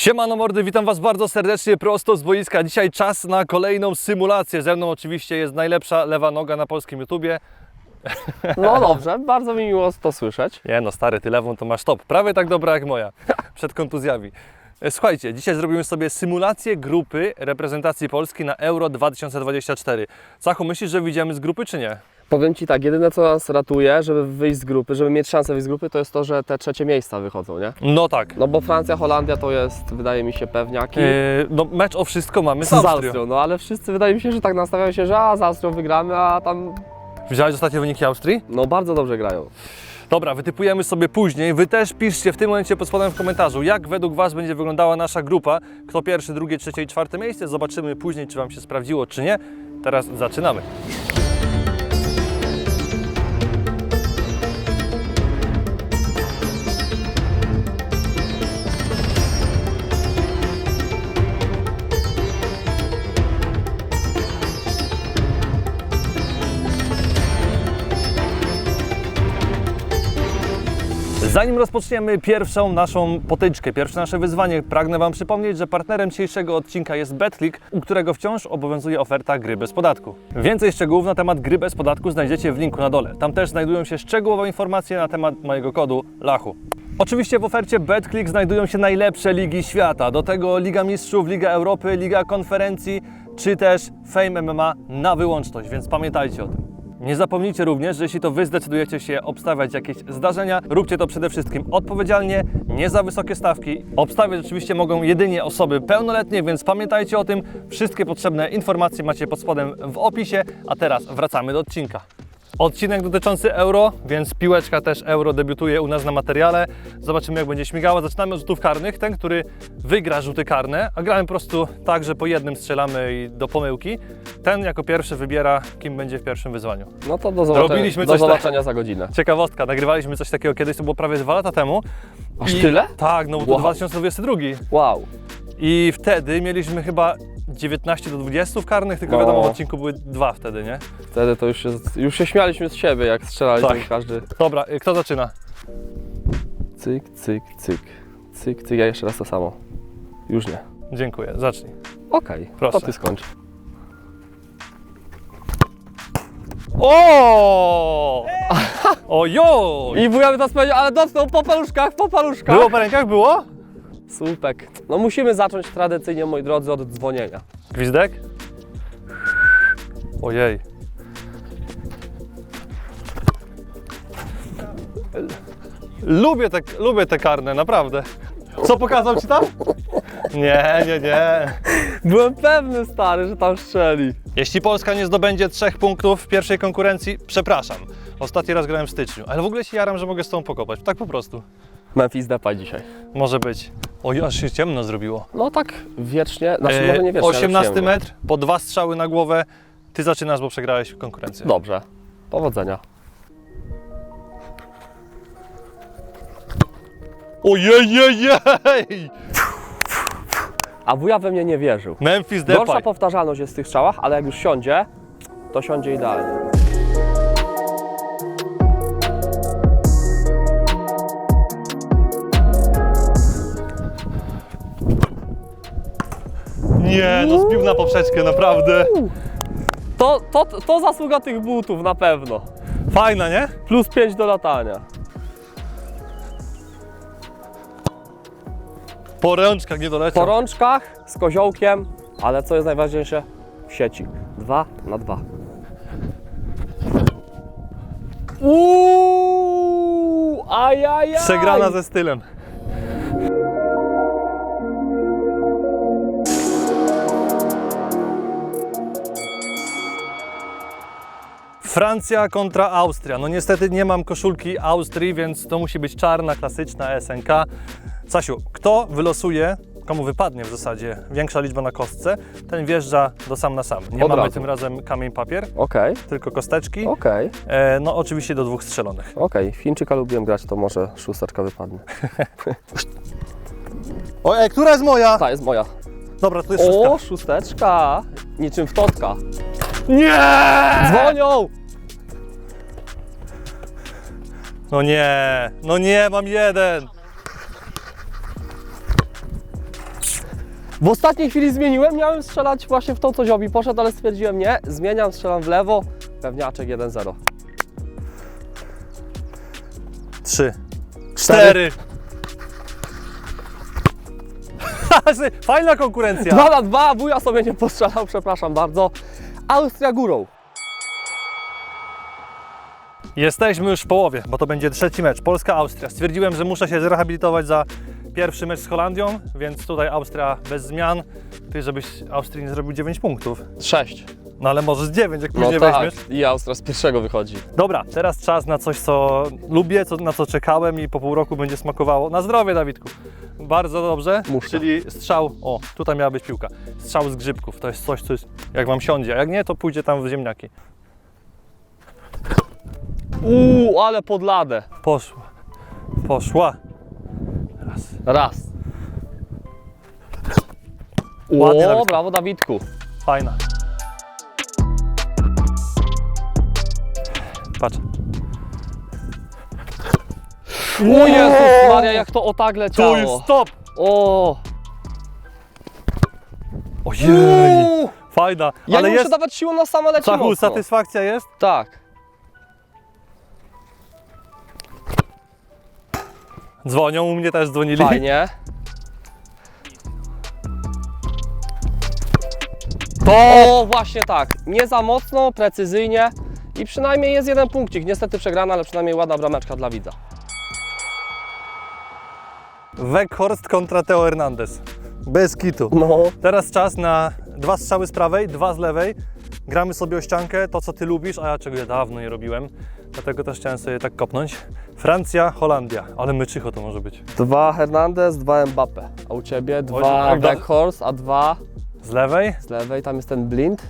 Siemano mordy, witam Was bardzo serdecznie prosto z boiska. Dzisiaj czas na kolejną symulację. Ze mną oczywiście jest najlepsza lewa noga na polskim YouTubie. No dobrze, bardzo mi miło to słyszeć. Nie no stary, ty lewą to masz top. Prawie tak dobra jak moja, przed kontuzjami. E, Słuchajcie, dzisiaj zrobimy sobie symulację grupy reprezentacji Polski na Euro 2024. Cachu, myślisz, że wyjdziemy z grupy czy nie? Powiem Ci tak, jedyne co nas ratuje, żeby wyjść z grupy, żeby mieć szansę wyjść z grupy, to jest to, że te trzecie miejsca wychodzą, nie? No tak. No bo Francja, Holandia to jest, wydaje mi się, pewniaki. E, no mecz o wszystko mamy z. Austrią, no ale wszyscy wydaje mi się, że tak nastawiają się, że a z Austrią wygramy, a tam Widziałeś ostatnie wyniki Austrii? no bardzo dobrze grają. Dobra, wytypujemy sobie później. Wy też piszcie w tym momencie pod spodem w komentarzu, jak według Was będzie wyglądała nasza grupa. Kto pierwszy, drugie, trzecie i czwarte miejsce. Zobaczymy później, czy Wam się sprawdziło, czy nie. Teraz zaczynamy. Zanim rozpoczniemy pierwszą naszą potyczkę, pierwsze nasze wyzwanie, pragnę Wam przypomnieć, że partnerem dzisiejszego odcinka jest Betclick, u którego wciąż obowiązuje oferta gry bez podatku. Więcej szczegółów na temat gry bez podatku znajdziecie w linku na dole. Tam też znajdują się szczegółowe informacje na temat mojego kodu LACHU. Oczywiście w ofercie BetClick znajdują się najlepsze ligi świata. Do tego Liga Mistrzów, Liga Europy, Liga Konferencji, czy też Fame MMA na wyłączność, więc pamiętajcie o tym. Nie zapomnijcie również, że jeśli to Wy zdecydujecie się obstawiać jakieś zdarzenia, róbcie to przede wszystkim odpowiedzialnie, nie za wysokie stawki. Obstawiać oczywiście mogą jedynie osoby pełnoletnie, więc pamiętajcie o tym. Wszystkie potrzebne informacje macie pod spodem w opisie, a teraz wracamy do odcinka. Odcinek dotyczący euro, więc piłeczka też euro debiutuje u nas na materiale. Zobaczymy jak będzie śmigała. Zaczynamy od rzutów karnych. Ten, który wygra rzuty karne, a gramy po prostu tak, że po jednym strzelamy i do pomyłki. Ten jako pierwszy wybiera, kim będzie w pierwszym wyzwaniu. No to do zobaczenia, Robiliśmy do coś tak- zobaczenia za godzinę. Ciekawostka, nagrywaliśmy coś takiego kiedyś, to było prawie dwa lata temu. Aż tyle? Tak, no bo to Wow. 2022. Wow. I wtedy mieliśmy chyba 19 do 20 w karnych, tylko No. wiadomo w odcinku były dwa wtedy, nie? Wtedy to już się, już się śmialiśmy z siebie, jak strzelaliśmy Tak. każdy. Dobra, y, kto zaczyna? Cyk, cyk, cyk. Cyk, cyk, ja jeszcze raz to samo. Już nie. Dziękuję, zacznij. Okej, Proszę. to Ty skończ. O! Ojo! I wuja by to powiedział, ale dotknął po paluszkach, po paluszkach. Było po rękach, było? Słupek. No musimy zacząć tradycyjnie, moi drodzy, od dzwonienia. Gwizdek? Ojej. Lubię te, lubię te karne, naprawdę. Co pokazał ci tam? Nie, nie, nie. Byłem pewny, stary, że tam strzeli. Jeśli Polska nie zdobędzie trzech punktów w pierwszej konkurencji, przepraszam. Ostatni raz grałem w styczniu, ale w ogóle się jaram, że mogę z tą pokopać. Tak po prostu. Memphis Depay dzisiaj. Może być. Oj, aż się ciemno zrobiło. No tak wiecznie, znaczy E, może nie wiecznie, ale 18 przyjemnie. metr, po dwa strzały na głowę. Ty zaczynasz, bo przegrałeś konkurencję. Dobrze. Powodzenia. Ojej, jej, jej! A wuja we mnie nie wierzył. Memphis Gorsza Depay. powtarzalność jest w tych strzałach, ale jak już siądzie, to siądzie idealnie. Nie, no zbił na poprzeczkę, naprawdę. To, to, to zasługa tych butów na pewno. Fajna, nie? Plus 5 do latania. Po rączkach nie doleciał. Po rączkach, z koziołkiem, ale co jest najważniejsze? W sieci. Dwa na dwa. Uuu, ajajaj. Przegrana ze stylem. Francja kontra Austria. No niestety nie mam koszulki Austrii, więc to musi być czarna, klasyczna SNK. Sasiu, kto wylosuje, komu wypadnie w zasadzie większa liczba na kostce, ten wjeżdża do sam na sam. Nie Od mamy razu. tym razem kamień papier, Okej, tylko kosteczki. okej, E, no oczywiście do dwóch strzelonych. okej. Chińczyka lubiłem grać, to może szósteczka wypadnie. O, e, która jest moja? Ta jest moja. Dobra, to jest szóstka. O, szósteczka! Niczym w totka. Nie! Dzwonią! No nie, no nie, mam jeden. W ostatniej chwili zmieniłem, miałem strzelać właśnie w tą, co Ziobi poszedł, ale stwierdziłem nie, zmieniam, strzelam w lewo, pewniaczek 1-0. Trzy. Cztery. Cztery. Fajna konkurencja. 2 na 2, wuja sobie nie postrzelał, przepraszam bardzo. Austria górą. Jesteśmy już w połowie, bo to będzie trzeci mecz. Polska-Austria. Stwierdziłem, że muszę się zrehabilitować za pierwszy mecz z Holandią, więc tutaj Austria bez zmian. Ty, żebyś Austrii nie zrobił 9 punktów. 6. No ale może z 9, jak No później tak, weźmiesz. i Austria z pierwszego wychodzi. Dobra, teraz czas na coś, co lubię, co, na co czekałem i po pół roku będzie smakowało. Na zdrowie, Dawidku. Bardzo dobrze. Muszka. Czyli strzał, o, tutaj miała być piłka. Strzał z grzybków. To jest coś, co jest, jak wam siądzie. A jak nie, to pójdzie tam w ziemniaki. Uuu, ale pod ladę. Poszła. Poszła. Raz. Raz. Ładnie, O, brawo Dawidku. Fajna. Patrz. O Jezus Maria, jak to o tak leciało. stop! O. Ojej! Uuu. Fajna. Ja Ale nie muszę jest... dawać siłą na same leci Cachu, mocno. satysfakcja jest? Tak. Dzwonią, u mnie też dzwonili. Fajnie. To! O, właśnie tak. Nie za mocno, precyzyjnie. I przynajmniej jest jeden punkcik. Niestety przegrana, ale przynajmniej ładna brameczka dla widza. Weghorst kontra Teo Hernandez. Bez kitu. No. Teraz czas na dwa strzały z prawej, dwa z lewej. Gramy sobie o ściankę, to co ty lubisz, a ja czego ja dawno nie robiłem. Dlatego też chciałem sobie tak kopnąć. Francja, Holandia. Ale myczycho to może być. Dwa Hernandez, dwa Mbappe. A u Ciebie dwa tak, da- Beckhorst, a dwa Z lewej? z lewej. Tam jest ten Blind.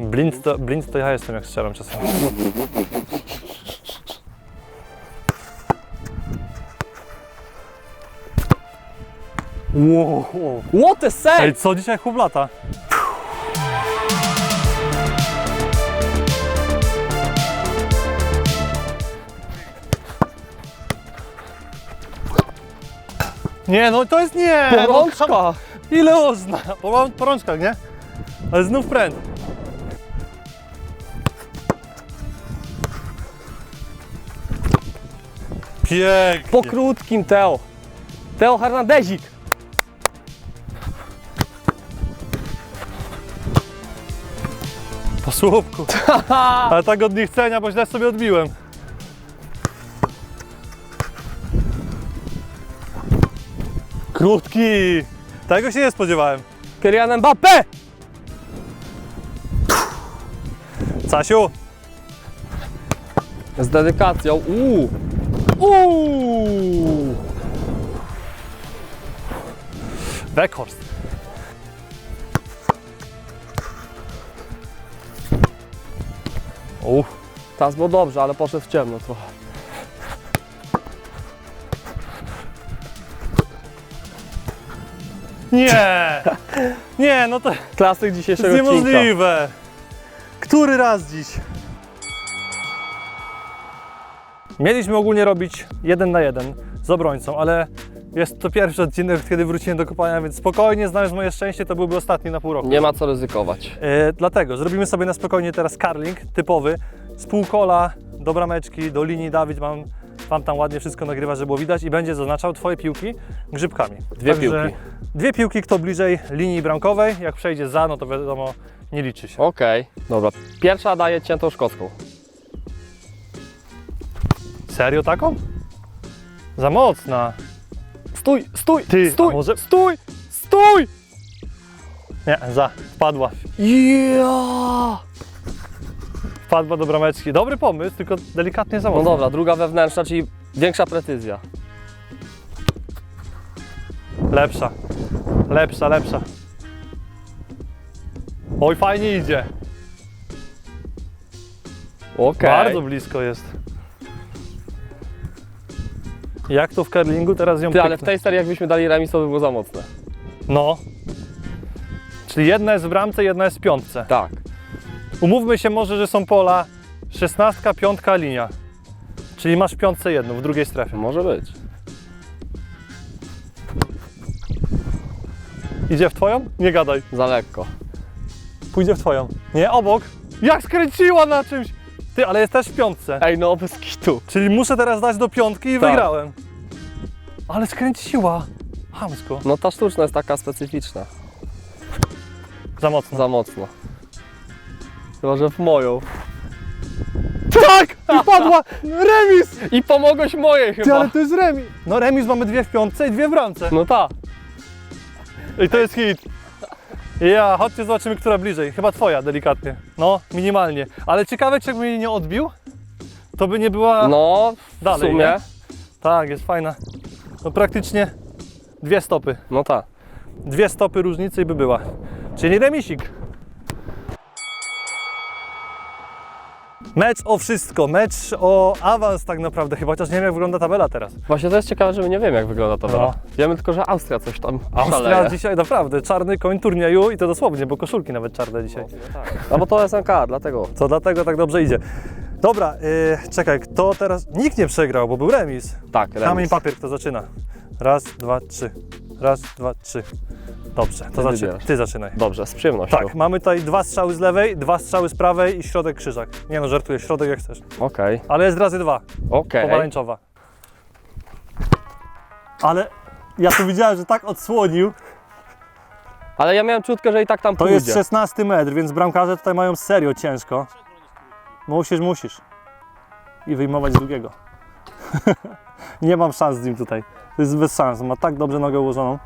Blind to, blind to ja jestem, jak strzelam czasem. Wow. What a Ej, save! co dzisiaj chłop lata? Nie, no to jest nie! No, Porączka! ile można? Po porączkach, nie? Ale znów pręd. Pięknie. Po krótkim Teo. Teo Hernandezik. Po słupku. Ale tak od niechcenia, bo źle sobie odbiłem. Krótki. Tego się nie spodziewałem. Kylian Mbappe! Casiu. Z dedykacją. Uuu. Uuu. Beckhorst. Uff. Teraz było dobrze, ale poszedł w ciemno trochę. Nie! Nie, no to Klasyk jest dzisiejszego odcinka. niemożliwe. Który raz dziś? Mieliśmy ogólnie robić jeden na jeden z obrońcą, ale jest to pierwszy odcinek, kiedy wróciłem do kopania, więc spokojnie, znając moje szczęście, to byłby ostatni na pół roku. Nie ma co ryzykować. E, dlatego zrobimy sobie na spokojnie teraz carling typowy, z półkola do brameczki, do linii Dawid mam, wam tam ładnie wszystko nagrywa, żeby było widać i będzie zaznaczał Twoje piłki grzybkami. Dwie piłki. Dwie piłki, kto bliżej linii bramkowej, jak przejdzie za, no to wiadomo, nie liczy się. Okej. Dobra. Pierwsza daje ciętą szkocką. Serio taką? Za mocna. Stój, stój, Ty, stój, a może- stój, stój! Nie, za, wpadła. Ja! Wpadła do brameczki. Dobry pomysł, tylko delikatnie za No mocno. dobra, druga wewnętrzna, czyli większa precyzja. Lepsza. Lepsza, lepsza. Oj, fajnie idzie. Okej. Bardzo blisko jest. Jak to w curlingu teraz ją Ty, ale w pyknę? tej serii jakbyśmy dali remis, to by było za mocne. No. Czyli jedna jest w bramce, jedna jest w piątce. Tak. Umówmy się może, że są pola szesnastka, piątka, linia. Czyli masz piątce jedną, w drugiej strefie. Może być. Idzie w twoją? Nie gadaj. Za lekko. Pójdzie w twoją. Nie, obok. Jak skręciła na czymś. Ty, ale jest też w piątce. Ej, no bez kitu. Czyli muszę teraz dać do piątki i Tak. wygrałem. Ale skręciła. Hamsko. No ta sztuczna jest taka specyficzna. Za mocno. Za mocno. Chyba, że w moją. Tak! I padła! Remis! I pomogłeś mojej Ty, chyba. ale to jest remis. No remis mamy dwie w piątce i dwie w bramce. No ta. I to jest hit. Ja, chodźcie zobaczymy, która bliżej. Chyba twoja, delikatnie. No, minimalnie. Ale ciekawe, czy jakbym jej nie odbił, to by nie była... No, w Dalej, sumie. nie? Tak, jest fajna. No praktycznie dwie stopy. No ta. Dwie stopy różnicy i by była. Czyli remisik. Mecz o wszystko, mecz o awans tak naprawdę chyba, chociaż nie wiem jak wygląda tabela teraz. Właśnie to jest ciekawe, że my nie wiemy jak wygląda tabela. No. Wiemy tylko, że Austria coś tam Austria szaleje. dzisiaj naprawdę czarny koń turnieju i to dosłownie, bo koszulki nawet czarne dzisiaj. No bo to SNK, dlatego. Co dlatego tak dobrze idzie. Dobra, yy, czekaj, kto teraz... Nikt nie przegrał, bo był remis. Tak, Kamień, remis. papier, kto zaczyna? Raz, dwa, trzy. Raz, dwa, trzy. Dobrze, to Ty zaczynaj. wybierasz. Ty zaczynaj. Dobrze, z przyjemnością. Tak, mamy tutaj dwa strzały z lewej, dwa strzały z prawej i środek krzyżak. Nie no, żartuję, środek jak chcesz. Okej, Ale jest razy dwa, okej. pomarańczowa. Ale ja tu widziałem, że tak odsłonił. Ale ja miałem czutkę, że i tak tam To pójdzie. jest 16 metr, więc bramkarze tutaj mają serio ciężko. Musisz, musisz. I wyjmować z drugiego. Nie mam szans z nim tutaj. To jest bez szans. Ma tak dobrze nogę ułożoną.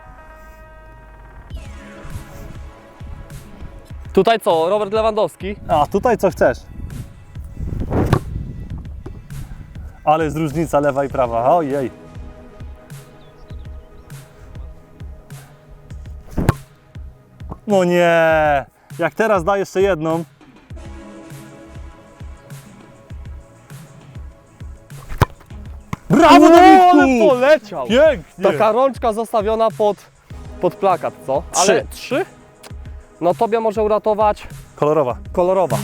Tutaj co, Robert Lewandowski? A tutaj co chcesz? Ale jest różnica lewa i prawa. Ojej. No nie. Jak teraz da jeszcze jedną. Poleciał! Pięknie! Taka rączka zostawiona pod, pod plakat, co? Trzy. Ale trzy? No tobie może uratować Kolorowa. kolorowa.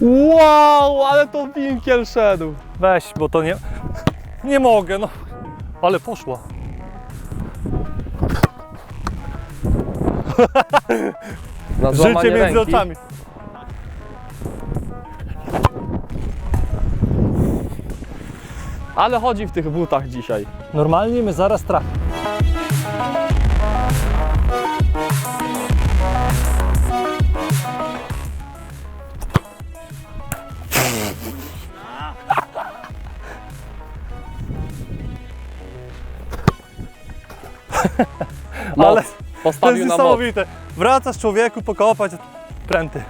Wow, ale to winkiel szedł. Weź, bo to nie... Nie mogę, no. Ale poszła. Na Życie złamanie między ręki. oczami. Ale chodzi w tych butach dzisiaj. Normalnie my zaraz trafimy. Ale To Postawił jest na niesamowite. Wracasz człowieku pokopać pręty.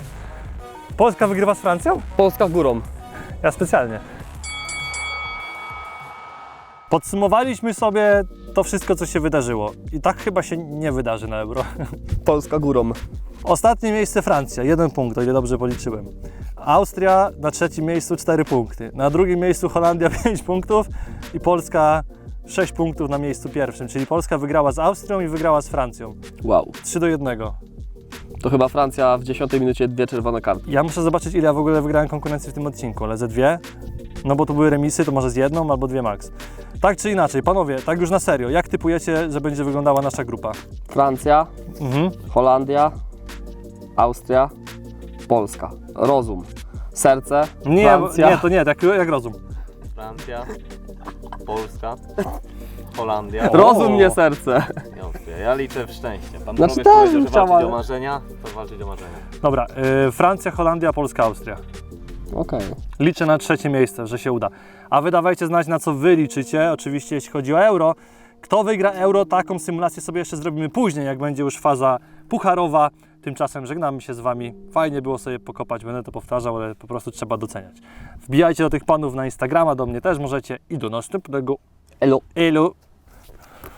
Polska wygrywa z Francją? Polska górą. Ja specjalnie. Podsumowaliśmy sobie to wszystko, co się wydarzyło. I tak chyba się nie wydarzy na Euro. Polska górą. Ostatnie miejsce Francja, jeden punkt, o ile dobrze policzyłem. Austria na trzecim miejscu 4 punkty. Na drugim miejscu Holandia 5 punktów i Polska 6 punktów na miejscu pierwszym. Czyli Polska wygrała z Austrią i wygrała z Francją. Wow. 3 do 1. To chyba Francja w 10 minucie dwie czerwone kartki. Ja muszę zobaczyć, ile ja w ogóle wygrałem konkurencji w tym odcinku, ale ze dwie. No bo to były remisy, to może z jedną albo dwie max. Tak czy inaczej, panowie, tak już na serio, jak typujecie, że będzie wyglądała nasza grupa? Francja, Mhm. Holandia, Austria, Polska. Rozum. Serce, Nie, Francja. nie, to nie, jak, jak rozum. Francja, Polska, Holandia. Rozum, nie serce. Ja liczę w szczęście. Pan Znaczy też powiedział, że walczyć ale- o marzenia, to walczyć o marzenia. Dobra, y, Francja, Holandia, Polska, Austria. Okej. Liczę na trzecie miejsce, że się uda. A wy dawajcie znać, na co wy liczycie, oczywiście jeśli chodzi o euro. Kto wygra euro, taką symulację sobie jeszcze zrobimy później, jak będzie już faza pucharowa. Tymczasem żegnamy się z wami. Fajnie było sobie pokopać, będę to powtarzał, ale po prostu trzeba doceniać. Wbijajcie do tych panów na Instagrama, do mnie też możecie i do następnego. Elo. Elu.